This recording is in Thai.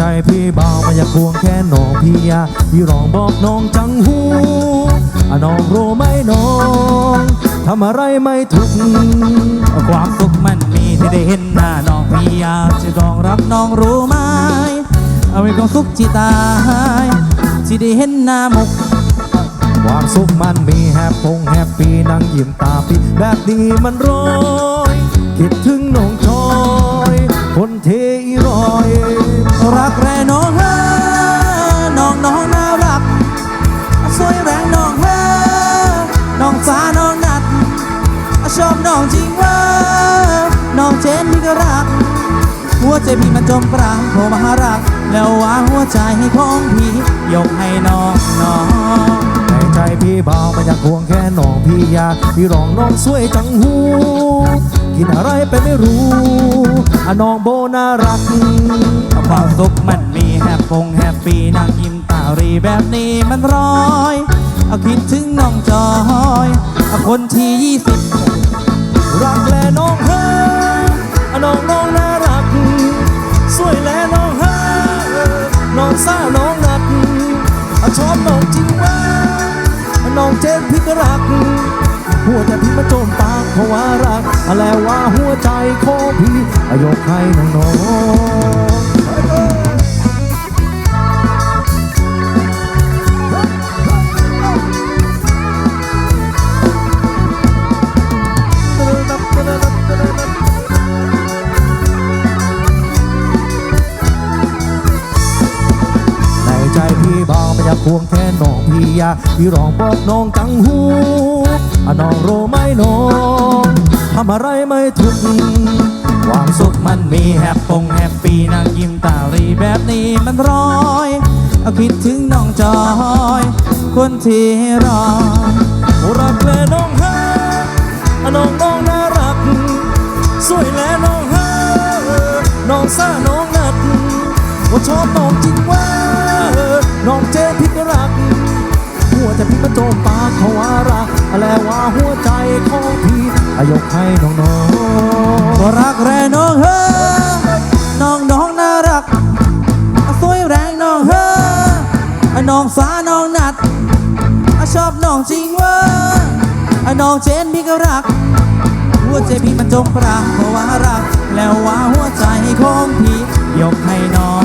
จพี่บ่าวมันอยากควงแค่น้องพี่ยาพี่ร้องบอกน้องจังหูอะน้องรู้ไหมน้องทำอะไรไม่ถูกความสุขมันมีที่ได้เห็นหน้าน้องพี่ยาจะรองรับน้องรู้ไหมเอาไว้ความสุขที่ตายที่ได้เห็นหน้ามุกความสุขมันมีแฮปปงแฮปปี้นั่งยิ้มตาพี่แบบนี้มันร้อยคิดถึงน้องจอย รอย รักแร่น้องเฮอน้องน้องน่ารัก สวยแรงน้องเฮอน้องฟ้าน้องนัด ชอบน้องจริงเว่าน้องเจนพี่ก็รัก หัวใจพี่มันจมปรางโผล่มาหารัก แล้ววางหัวใจให้ของพี่ยกให้น้องน้องในใจพี่บาวมันอยากควงแค่น้องพี่ยาพี่ร้องน้องสวยจังหูกินอะไรไปไม่รู้ น้องโบน่ารักความสุขมันมีแฮปปงแฮปปี้นั่งยิ้มตารีแบบนี้มันร้อยเอาคิดถึงน้องจอยเอาคนที่ยี่สิบรักและน้องเฮอน้องน้องน่ารัก สวยและน้องเฮอน้องซ่าน้องนัดชอบน้องจริงว่าน้องเจนพี่ก็รัก หัวใจพี่มาโจมปากเพราะว่ารัก แล้วว่าหัวใจของ ยกให้น้องน้องในใจพี่บอกไม่อยากควงแค่น้องพี่อยากพี่ร้องบอกน้องจังหูอะน้องโรไหมน้องทำอะไรไม่ถูก สุขมันมีแฮปปงแฮปปี้นั่งยิ้มตารีแบบนี้มันร้อยเอาคิดถึงน้องจอย คนที่รอรักและน้องฮะน้องน้องน่ารัก สวยและน้องฮะน้องซ่าน้องนัดว่าชอบน้องจริงว่าน้องเจพี่ก็รัก หัวใจพี่มาโจมปากเขาว่ารักแล้วว่าหัวใจของพี่อายกให้น้องน้อง รักแร่น้องเฮอน้องน้องน่ารัก สวยแรงน้องเฮอน้องฟ้าน้องนัด ชอบน้องจริงเว่าน้องเจนพี่ก็รัก หัวใจพี่มันจงปรางเพราะว่ารัก แล้วว่าหัวใจของพี่ยกให้น้องน้อง